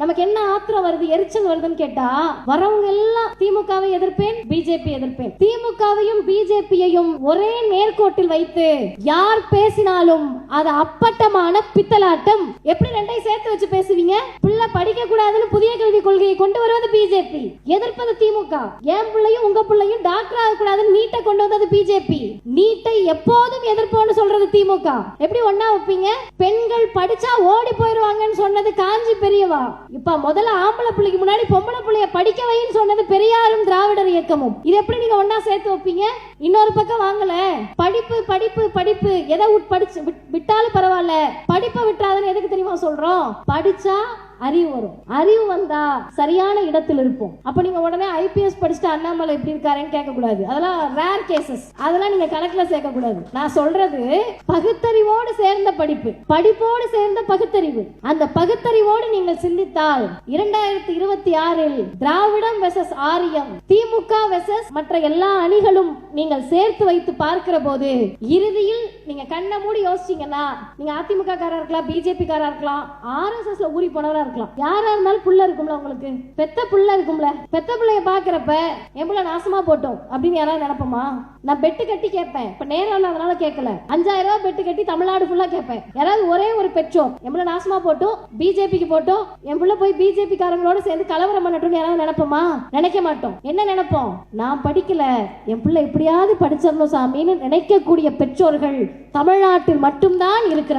நமக்கு என்ன ஆத்திரம் வருது எரிச்சல் வருதுன்னு கேட்டா வரவங்க எல்லாம் திமுகவை எதிர்ப்பேன் பிஜேபி எதிர்ப்பேன். திமுகவையும் பிஜேபியையும் ஒரே நேர்கோட்டில் வைத்து யார் பேசினாலும் அது அப்பட்டமான பித்தலாட்டம். எப்படி ரெண்டையும் சேர்த்து வச்சு பேசுவீங்க? பிள்ளை படிக்க கூடாதுன்னு புதிய கல்விக் கொள்கையை கொண்டு வருவது பிஜேபி. எதிர்ப்பது திமுக. என் பிள்ளையும் உங்க பிள்ளையும் டாக்டர் ஆக கூடாதுன்னு நீட்டை கொண்டு வந்தது பிஜேபி. நீட்டை எப்போதும் எதிர்ப்போன்னு சொல்றது திமுக. எப்படி ஒன்னா வைப்பீங்க? பெண்கள் படிச்சா ஓடி போயிருவாங்க. சொன்னது காஞ்சி பெரியவா. இப்ப முதல்ல ஆம்பளை பிள்ளைக்கு முன்னாடி பொம்பளை படிக்க வைன்னு சொன்னது பெரியாரும் திராவிடர் இயக்கமும். இது எப்படி நீங்க ஒன்னா சேர்த்து வைப்பீங்க? இன்னொரு பக்கம் வாங்கல. படிப்பு படிப்பு படிப்பு. எதை படிச்சு விட்- விட்டாலும் பரவாயில்ல. படிப்பை விட்டாதுன்னு எதுக்கு தெரியுமா சொல்றோம்? படிச்சா அறிவு வரும். அறிவு வந்தா சரியான இடத்தில் இருப்போம். அப்ப நீங்க உடனே ஐபிஎஸ் படிச்சுட்டு அண்ணாமலை எப்படி இருக்காருன்னு கேட்க கூடாது அதெல்லாம் ரேர் கேசஸ் அதெல்லாம் நீங்க கணக்குல சேர்க்க கூடாது நான் சொல்றது பகுத்தறிவோடு சேர்ந்த படிப்பு. படிப்போடு சேர்ந்த பகுத்தறிவு. அந்த பகுத்தறிவோடு நீங்கள் சிந்தித்தால் இரண்டாயிரத்தி இருபத்தி ஆறில் திராவிடம் வெசஸ் ஆரியம் திமுக வெசஸ் மற்ற எல்லா அணிகளும் நீங்கள் சேர்த்து வைத்து பார்க்கிற போது இறுதியில் நீங்க கண்ணை மூடி யோசிச்சீங்கன்னா நீங்க அதிமுக காரா இருக்கலாம் பிஜேபி காரா இருக்கலாம் ஆர்எஸ்எஸ்ல ஊறி போனவரா இருக்கலாம். யாரா இருந்தாலும் புள்ள இருக்கும்ல உங்களுக்கு? பெத்த புள்ள இருக்கும்ல? பெத்த பிள்ளைய பாக்குறப்ப என் நாசமா போட்டோம் அப்படின்னு யாராவது நினைப்போமா? நான் பெட்டு கட்டி கேட்பேன். இப்ப நேரம் அதனால கேட்கல. அஞ்சாயிரம் ரூபாய் பெட்டு கட்டி தமிழ்நாடு ஃபுல்லா கேட்பேன். யாராவது ஒரே ஒரு பெற்றோர் என் நாசமா போட்டோம் பிஜேபிக்கு போட்டோம் என் புள்ள போய் பிஜேபி காரங்களோட சேர்ந்து கலவரம் பண்ணட்டும் யாராவது நினைப்போமா? நினைக்க மாட்டோம். என்ன நினைப்போம்? நான் படிக்கல. என் பிள்ளை எப்படியாவது படிச்சிடணும் சாமின்னு நினைக்கக்கூடிய பெற்றோர்கள் தமிழ்நாட்டில் மட்டும்தான் இருக்கிறார்